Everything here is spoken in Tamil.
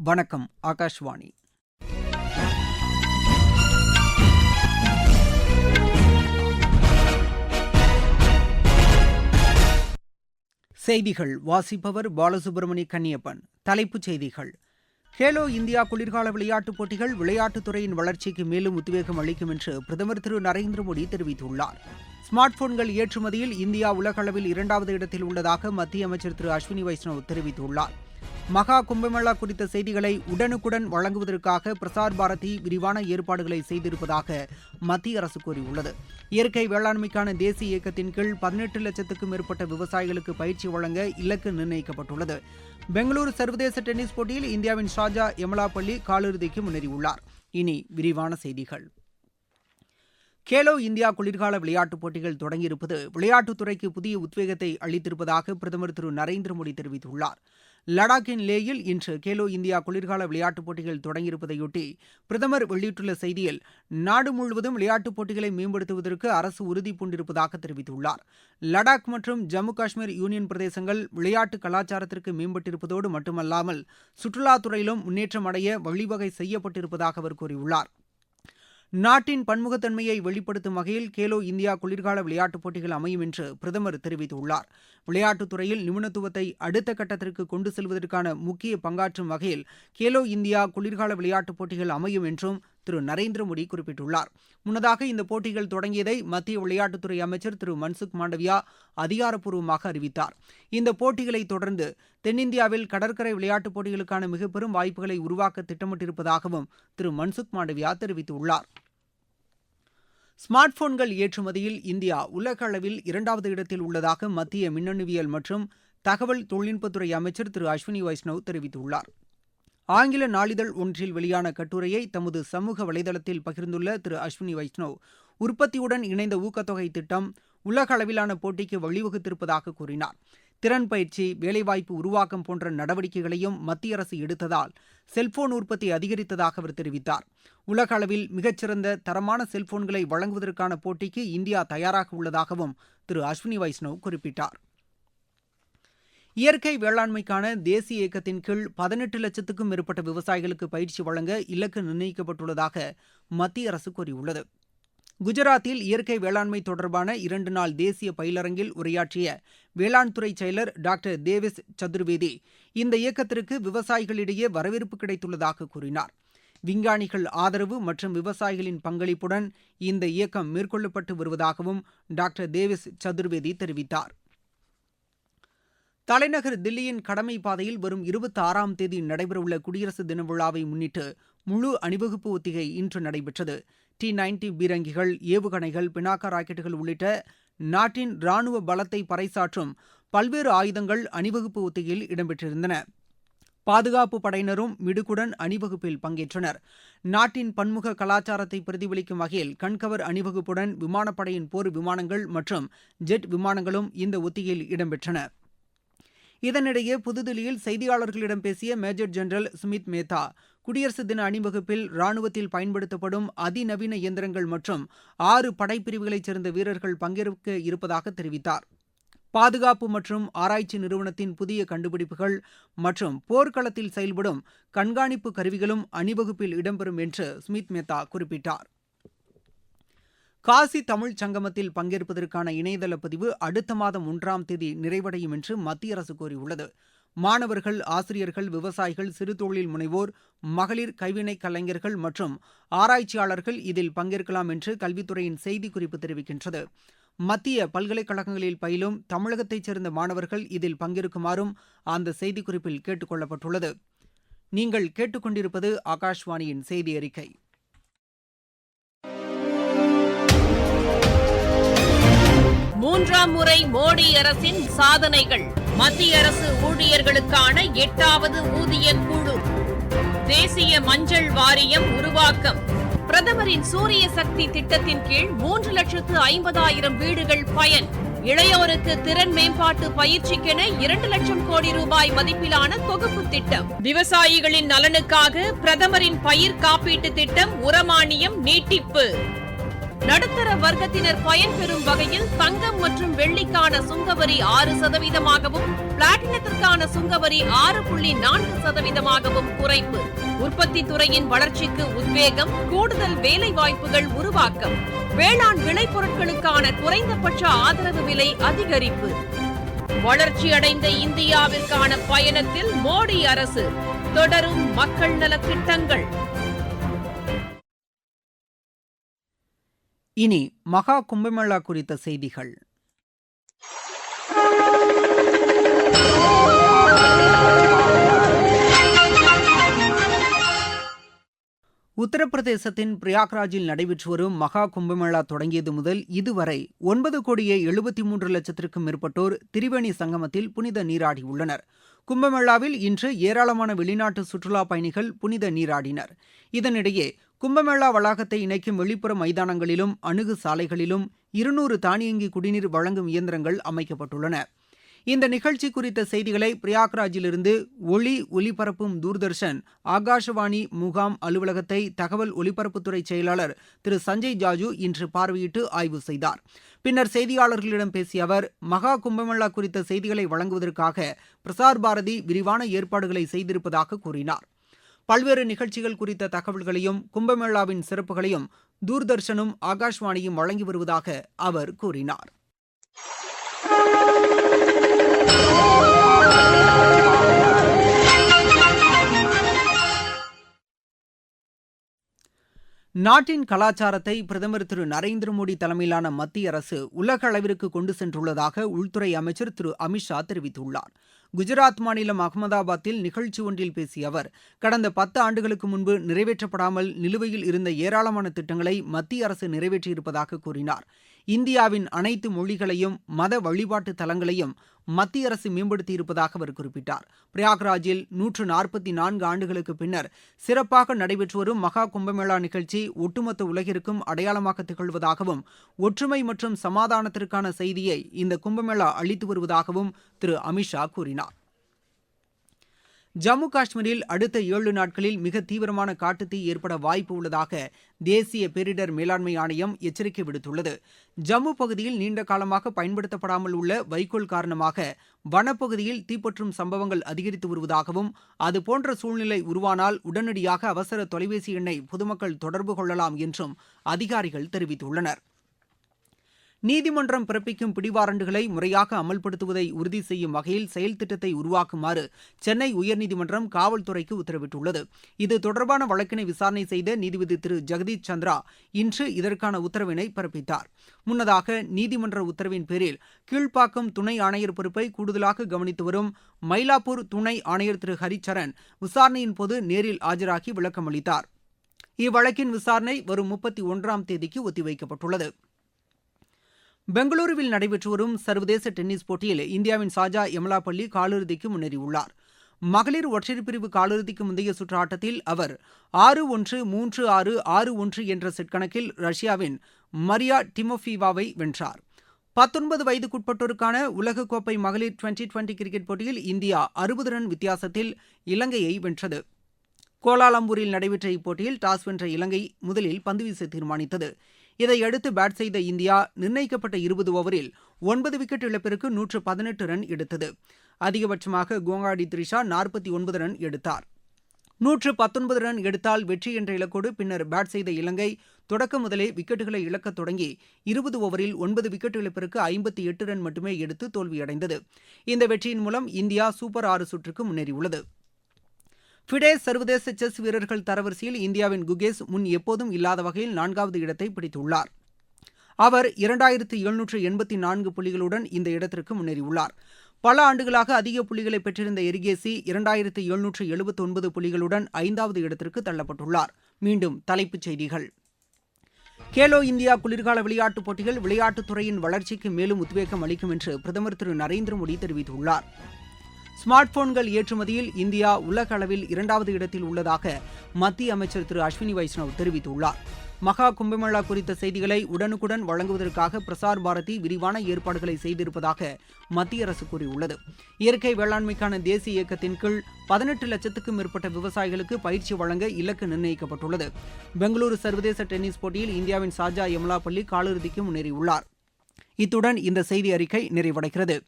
வணக்கம் ஆகாஷ்வாணி. செய்திகள் வாசிப்பவர் பாலசுப்ரமணி கன்னியப்பன். தலைப்புச் செய்திகள். கேலோ இந்தியா குளிர்கால விளையாட்டுப் போட்டிகள் விளையாட்டுத்துறையின் வளர்ச்சிக்கு மேலும் உத்வேகம் அளிக்கும் என்று பிரதமர் திரு நரேந்திர மோடி தெரிவித்துள்ளார். ஸ்மார்ட் போன்கள் ஏற்றுமதியில் இந்தியா உலகளவில் இரண்டாவது இடத்தில் உள்ளதாக மத்திய அமைச்சர் திரு அஸ்வினி வைஷ்ணவ் தெரிவித்துள்ளார். மகா கும்பமேளா குறித்த செய்திகளை உடனுக்குடன் வழங்குவதற்காக பிரசார் பாரதி விரிவான ஏற்பாடுகளை செய்திருப்பதாக மத்திய அரசு கூறியுள்ளது. இயற்கை வேளாண்மைக்கான தேசிய இயக்கத்தின் கீழ் பதினெட்டு லட்சத்துக்கும் மேற்பட்ட விவசாயிகளுக்கு பயிற்சி வழங்க இலக்கு நிர்ணயிக்கப்பட்டுள்ளது. பெங்களூரு சர்வதேச டென்னிஸ் போட்டியில் இந்தியாவின் ஷாஜா எமலாப்பள்ளி காலிறுதிக்கு முன்னேறியுள்ளார். இனி விரிவான செய்திகள். கேலோ இந்தியா குளிர்கால விளையாட்டுப் போட்டிகள் தொடங்கியிருப்பது விளையாட்டுத்துறைக்கு புதிய உத்வேகத்தை அளித்திருப்பதாக பிரதமர் திரு நரேந்திர மோடி தெரிவித்துள்ளார். லடாக்கின் லேயில் இன்று கேலோ இந்தியா குளிர்கால விளையாட்டுப் போட்டிகள் தொடங்கியிருப்பதையொட்டி பிரதமர் வெளியிட்டுள்ள செய்தியில் நாடு முழுவதும் விளையாட்டுப் போட்டிகளை மேம்படுத்துவதற்கு அரசு உறுதி பூண்டிருப்பதாக தெரிவித்துள்ளார். லடாக் மற்றும் ஜம்மு காஷ்மீர் யூனியன் பிரதேசங்கள் விளையாட்டு கலாச்சாரத்திற்கு மேம்பட்டிருப்பதோடு மட்டுமல்லாமல் சுற்றுலாத்துறையிலும் முன்னேற்றம் அடைய வழிவகை செய்யப்பட்டிருப்பதாக அவர் கூறியுள்ளார். நாட்டின் பன்முகத்தன்மையை வெளிப்படுத்தும் வகையில் கேலோ இந்தியா குளிர்கால விளையாட்டுப் போட்டிகள் அமையும் என்று பிரதமர் தெரிவித்துள்ளார். விளையாட்டுத் துறையில் நிபுணத்துவத்தை அடுத்த கட்டத்திற்கு கொண்டு செல்வதற்கான முக்கிய பங்காற்றும் வகையில் கேலோ இந்தியா குளிர்கால விளையாட்டுப் போட்டிகள் அமையும் என்றும் திரு நரேந்திர மோடி குறிப்பிட்டுள்ளார். முன்னதாக இந்த போட்டிகள் தொடங்கியதை மத்திய விளையாட்டுத்துறை அமைச்சர் திரு மன்சுக் மாண்டவியா அதிகாரப்பூர்வமாக அறிவித்தார். இந்த போட்டிகளை தொடர்ந்து தென்னிந்தியாவில் கடற்கரை விளையாட்டுப் போட்டிகளுக்கான மிக பெரும் வாய்ப்புகளை உருவாக்க திட்டமிட்டிருப்பதாகவும் திரு மன்சுக் மாண்டவியா தெரிவித்துள்ளார். ஸ்மார்ட் போன்கள் ஏற்றுமதியில் இந்தியா உலக அளவில் இரண்டாவது இடத்தில் உள்ளதாக மத்திய மின்னணுவியல் மற்றும் தகவல் தொழில்நுட்பத்துறை அமைச்சர் திரு அஸ்வினி வைஷ்ணவ் தெரிவித்துள்ளார். ஆங்கில நாளிதழ் ஒன்றில் வெளியான கட்டுரையை தமது சமூக வலைதளத்தில் பகிர்ந்துள்ள திரு அஸ்வினி வைஷ்ணவ். உற்பத்தியுடன் இணைந்த ஊக்கத்தொகை திட்டம் உலக அளவிலான போட்டிக்கு வழிவகுத்திருப்பதாக கூறினார். திறன் பயிற்சி வேலைவாய்ப்பு உருவாக்கம் போன்ற நடவடிக்கைகளையும் மத்திய அரசு எடுத்ததால் செல்போன் உற்பத்தி அதிகரித்ததாக அவர் தெரிவித்தார். உலக அளவில் மிகச்சிறந்த தரமான செல்போன்களை வழங்குவதற்கான போட்டிக்கு இந்தியா தயாராக உள்ளதாகவும் திரு அஸ்வினி வைஷ்ணவ் குறிப்பிட்டார். இயற்கை வேளாண்மைக்கான தேசிய இயக்கத்தின் கீழ் பதினெட்டு லட்சத்துக்கும் மேற்பட்ட விவசாயிகளுக்கு பயிற்சி வழங்க இலக்கு நிர்ணயிக்கப்பட்டுள்ளதாக மத்திய அரசு கூறியுள்ளது. குஜராத்தில் இயற்கை வேளாண்மை தொடர்பான இரண்டு நாள் தேசிய பயிலரங்கில் உரையாற்றிய வேளாண் துறை செயலர் டாக்டர் தேவிஸ் சதுர்வேதி இந்த இயக்கத்திற்கு விவசாயிகளிடையே வரவேற்பு கிடைத்துள்ளதாக கூறினார். விஞ்ஞானிகள் ஆதரவு மற்றும் விவசாயிகளின் பங்களிப்புடன் இந்த இயக்கம் மேற்கொள்ளப்பட்டு வருவதாகவும் டாக்டர் தேவிஸ் சதுர்வேதி தெரிவித்தார். தலைநகர் தில்லியின் கடமை பாதையில் வரும் இருபத்தி ஆறாம் தேதி நடைபெறவுள்ள குடியரசு தின விழாவை முன்னிட்டு முழு அணிவகுப்பு ஒத்திகை இன்று நடைபெற்றது. டி நைன்டி பீரங்கிகள் ஏவுகணைகள் பினாக்கா ராக்கெட்டுகள் உள்ளிட்ட நாட்டின் ராணுவ பலத்தை பறைசாற்றும் பல்வேறு ஆயுதங்கள் அணிவகுப்பு ஒத்திகையில் இடம்பெற்றிருந்தன. பாதுகாப்பு படையினரும் மிடுக்குடன் அணிவகுப்பில் பங்கேற்றனர். நாட்டின் பன்முக கலாச்சாரத்தை பிரதிபலிக்கும் வகையில் கண்கவர் அணிவகுப்புடன் விமானப்படையின் போர் விமானங்கள் மற்றும் ஜெட் விமானங்களும் இந்த ஒத்திகையில் இடம்பெற்றன. இதனிடையே புதுதில்லியில் செய்தியாளர்களிடம் பேசிய மேஜர் ஜெனரல் சுமித் மேத்தா குடியரசு தின அணிவகுப்பில் ராணுவத்தில் பயன்படுத்தப்படும் அதிநவீன இயந்திரங்கள் மற்றும் ஆறு படைப்பிரிவுகளைச் சேர்ந்த வீரர்கள் பங்கேற்க இருப்பதாக தெரிவித்தார். பாதுகாப்பு மற்றும் ஆராய்ச்சி நிறுவனத்தின் புதிய கண்டுபிடிப்புகள் மற்றும் போர்க்களத்தில் செயல்படும் கண்காணிப்பு கருவிகளும் அணிவகுப்பில் இடம்பெறும் என்று ஸ்மித் மேத்தா குறிப்பிட்டார். காசி தமிழ் சங்கமத்தில் பங்கேற்பதற்கான இணையதள பதிவு அடுத்த மாதம் ஒன்றாம் தேதி நிறைவடையும் என்று மத்திய அரசு கூறியுள்ளது. மாணவர்கள் ஆசிரியர்கள் விவசாயிகள் சிறு தொழில் முனைவோர் மகளிர் கைவினை கலைஞர்கள் மற்றும் ஆராய்ச்சியாளர்கள் இதில் பங்கேற்கலாம் என்று கல்வித்துறையின் செய்திக்குறிப்பு தெரிவிக்கின்றது. மத்திய பல்கலைக்கழகங்களில் பயிலும் தமிழகத்தைச் சேர்ந்த மாணவர்கள் இதில் பங்கேற்குமாறும் அந்த செய்திக்குறிப்பில் கேட்டுக் கொள்ளப்பட்டுள்ளது. நீங்கள் கேட்டுக்கொண்டிருப்பது ஆகாஷ்வாணியின் செய்தி அறிக்கை. மூன்றாம் முறை மோடி அரசின் சாதனைகள். மத்திய அரசு ஊழியர்களுக்கான எட்டாவது ஊதிய குழு தேசிய மஞ்சள் வாரியம் உருவாக்கம். பிரதமரின் சூரிய சக்தி திட்டத்தின் கீழ் மூன்று லட்சத்து ஐம்பதாயிரம் வீடுகள் பயன். இளையோருக்கு திறன் மேம்பாட்டு பயிற்சிக்கென இரண்டு லட்சம் கோடி ரூபாய் மதிப்பிலான தொகுப்பு திட்டம். விவசாயிகளின் நலனுக்காக பிரதமரின் பயிர் காப்பீட்டு திட்டம் உரமானியம் நீட்டிப்பு. நடுத்தர வர்க்கத்தினர் பயன்பெறும் வகையில் தங்கம் மற்றும் வெள்ளிக்கான சுங்கவரி ஆறு சதவீதமாகவும் பிளாட்டினத்திற்கான சுங்கவரி ஆறு புள்ளி நான்கு சதவீதமாகவும் குறைப்பு. உற்பத்தி துறையின் வளர்ச்சிக்கு உத்வேகம் கூடுதல் வேலை வாய்ப்புகள் உருவாக்கம். வேளாண் விளைபொருட்களுக்கான குறைந்தபட்ச ஆதரவு விலை அதிகரிப்பு. வளர்ச்சியடைந்த இந்தியாவிற்கான பயணத்தில் மோடி அரசு தொடரும் மக்கள் நல திட்டங்கள். இனி மகா கும்பமேளா குறித்த செய்திகள். உத்தரப்பிரதேசத்தின் பிரயாக்ராஜில் நடைபெற்று வரும் மகா கும்பமேளா தொடங்கியது முதல் இதுவரை ஒன்பது கோடியே எழுபத்தி மூன்று லட்சத்திற்கும் மேற்பட்டோர் திரிவேணி சங்கமத்தில் புனித நீராடியுள்ளனர். கும்பமேளாவில் இன்று ஏராளமான வெளிநாட்டு சுற்றுலா பயணிகள் புனித நீராடினர். இதனிடையே கும்பமேளா வளாகத்தை இணைக்கும் வெளிப்புற மைதானங்களிலும் அணுகு சாலைகளிலும் இருநூறு தானியங்கி குடிநீர் வழங்கும் இயந்திரங்கள் அமைக்கப்பட்டுள்ளன. இந்த நிகழ்ச்சி குறித்த செய்திகளை பிரயாக்ராஜிலிருந்து ஒளி ஒலிபரப்பும் தூர்தர்ஷன் ஆகாஷவாணி முகாம் அலுவலகத்தை தகவல் ஒலிபரப்புத்துறை செயலாளர் திரு சஞ்சய் ஜாஜு இன்று பார்வையிட்டு ஆய்வு செய்தார். பின்னர் செய்தியாளர்களிடம் பேசிய அவர் மகா கும்பமேளா குறித்த செய்திகளை வழங்குவதற்காக பிரசார் பாரதி விரிவான ஏற்பாடுகளை செய்திருப்பதாக கூறினார். பல்வேறு நிகழ்ச்சிகள் குறித்த தகவல்களையும் கும்பமேளாவின் சிறப்புகளையும் தூர்தர்ஷனும் ஆகாஷ்வாணியும் வழங்கி வருவதாக அவர் கூறினார். நாட்டின் கலாச்சாரத்தை பிரதமர் திரு நரேந்திர மோடி தலைமையிலான மத்திய அரசு உலக அளவிற்கு கொண்டு சென்றுள்ளதாக உள்துறை அமைச்சர் திரு அமித்ஷா தெரிவித்துள்ளார். குஜராத் மாநிலம் அகமதாபாத்தில் நிகழ்ச்சி ஒன்றில் பேசிய அவர் கடந்த பத்து ஆண்டுகளுக்கு முன்பு நிறைவேற்றப்படாமல் நிலுவையில் இருந்த ஏராளமான திட்டங்களை மத்திய அரசு நிறைவேற்றியிருப்பதாக கூறினார். இந்தியாவின் அனைத்து மொழிகளையும் மத வழிபாட்டு தலங்களையும் மத்திய அரசு மேம்படுத்தியிருப்பதாக அவர் குறிப்பிட்டார். பிரயாக்ராஜில் நூற்று நாற்பத்தி நான்கு ஆண்டுகளுக்கு பின்னர் சிறப்பாக நடைபெற்று வரும் மகா கும்பமேளா நிகழ்ச்சி ஒட்டுமொத்த உலகிற்கும் அடையாளமாக திகழ்வதாகவும் ஒற்றுமை மற்றும் சமாதானத்திற்கான செய்தியை இந்த கும்பமேளா அளித்து வருவதாகவும் திரு அமித்ஷா கூறினார். ஜம்மு காஷ்மீரில் அடுத்த ஏழு நாட்களில் மிக தீவிரமான காட்டுத்தீ ஏற்பட வாய்ப்பு உள்ளதாக தேசிய பேரிடர் மேலாண்மை ஆணையம் எச்சரிக்கை விடுத்துள்ளது. ஜம்மு பகுதியில் நீண்ட காலமாக பயன்படுத்தப்படாமல் உள்ள வைக்கோல் காரணமாக வனப்பகுதியில் தீப்பற்றும் சம்பவங்கள் அதிகரித்து வருவதாகவும் அதுபோன்ற சூழ்நிலை உருவானால் உடனடியாக அவசர தொலைபேசி எண்ணை பொதுமக்கள் தொடர்பு கொள்ளலாம் என்றும் அதிகாரிகள் தெரிவித்துள்ளனர். நீதிமன்றம் பிறப்பிக்கும் பிடிவாரண்டுகளை முறையாக அமல்படுத்துவதை உறுதி செய்யும் வகையில் செயல் திட்டத்தை உருவாக்குமாறு சென்னை உயர்நீதிமன்றம் காவல்துறைக்கு உத்தரவிட்டுள்ளது. இது தொடர்பான வழக்கினை விசாரணை செய்த நீதிபதி திரு. ஜெகதீஷ் சந்திரா இன்று இதற்கான உத்தரவினை பிறப்பித்தார். முன்னதாக நீதிமன்ற உத்தரவின் பேரில் கீழ்ப்பாக்கம் துணை ஆணையர் பொறுப்பை கூடுதலாக கவனித்து வரும் மயிலாப்பூர் துணை ஆணையர் திரு. ஹரிச்சரன் விசாரணையின் போது நேரில் ஆஜராகி விளக்கம் அளித்தார் இவ்வழக்கின் விசாரணை வரும் முப்பத்தி ஒன்றாம் தேதிக்கு ஒத்திவைக்கப்பட்டுள்ளது. பெங்களூருவில் நடைபெற்று வரும் சர்வதேச டென்னிஸ் போட்டியில் இந்தியாவின் சாஜா எமலாபள்ளி காலிறுதிக்கு முன்னேறியுள்ளார். மகளிர் ஒற்றையர் பிரிவு காலிறுதிக்கு முந்தைய சுற்று ஆட்டத்தில் அவர் ஆறு ஒன்று மூன்று ஆறு ஆறு ஒன்று என்ற செட் கணக்கில் ரஷ்யாவின் மரியா டிமோஃபீவாவை வென்றார். பத்தொன்பது வயதுக்குட்பட்டோருக்கான உலகக்கோப்பை மகளிர் டுவெண்டி டுவெண்டி கிரிக்கெட் போட்டியில் இந்தியா அறுபது ரன் வித்தியாசத்தில் இலங்கையை வென்றது. கோலாலம்பூரில் நடைபெற்ற இப்போட்டியில் டாஸ் வென்ற இலங்கை முதலில் பந்துவீச தீர்மானித்தது. இதையடுத்து பேட் செய்த இந்தியா நிர்ணயிக்கப்பட்ட இருபது ஓவரில் ஒன்பது விக்கெட் இழப்பிற்கு நூற்று பதினெட்டு ரன் எடுத்தது. அதிகபட்சமாக கோங்காடி த்ரிஷா நாற்பத்தி ஒன்பது ரன் எடுத்தார். நூற்று பத்தொன்பது ரன் எடுத்தால் வெற்றி என்ற இலக்கோடு பின்னர் பேட் செய்த இலங்கை தொடக்க முதலே விக்கெட்டுகளை இழக்கத் தொடங்கி இருபது ஓவரில் ஒன்பது விக்கெட் இழப்பிற்கு ஐம்பத்தி எட்டு ரன் மட்டுமே எடுத்து தோல்வியடைந்தது. இந்த வெற்றியின் மூலம் இந்தியா சூப்பர் ஆறு சுற்றுக்கு முன்னேறியுள்ளது. ஃபிடே சர்வதேச செஸ் வீரர்கள் தரவரிசையில் இந்தியாவின் குகேஸ் முன் எப்போதும் இல்லாத வகையில் நான்காவது இடத்தை பிடித்துள்ளார். அவர் இரண்டாயிரத்து எழுநூற்று எண்பத்தி நான்கு புள்ளிகளுடன் இந்த இடத்திற்கு முன்னேறியுள்ளார். பல ஆண்டுகளாக அதிக புள்ளிகளை பெற்றிருந்த எரிகேசி இரண்டாயிரத்து எழுநூற்று எழுபத்தி ஒன்பது புள்ளிகளுடன் ஐந்தாவது இடத்திற்கு தள்ளப்பட்டுள்ளார். மீண்டும் தலைப்புச் செய்திகள். கேலோ இந்தியா குளிர்கால விளையாட்டுப் போட்டிகள் விளையாட்டுத் துறையின் வளர்ச்சிக்கு மேலும் உத்வேகம் அளிக்கும் என்று பிரதமர் திரு நரேந்திர மோடி தெரிவித்துள்ளார். ஸ்மார்ட் போன்கள் ஏற்றுமதியில் இந்தியா உலக அளவில் இரண்டாவது இடத்தில் உள்ளதாக மத்திய அமைச்சர் திரு அஸ்வினி வைஷ்ணவ் தெரிவித்துள்ளார். மகா கும்பமேளா குறித்த செய்திகளை உடனுக்குடன் வழங்குவதற்காக பிரசார் பாரதி விரிவான ஏற்பாடுகளை செய்திருப்பதாக மத்திய அரசு கூறியுள்ளது. இயற்கை வேளாண்மைக்கான தேசிய இயக்கத்தின் கீழ் பதினெட்டு லட்சத்துக்கும் மேற்பட்ட விவசாயிகளுக்கு பயிற்சி வழங்க இலக்கு நிர்ணயிக்கப்பட்டுள்ளது. பெங்களூரு சர்வதேச டென்னிஸ் போட்டியில் இந்தியாவின் சாஜா யமலாபள்ளி காலிறுதிக்கு முன்னேறியுள்ளார். இத்துடன் இந்த செய்தி அறிக்கை நிறைவடைகிறது.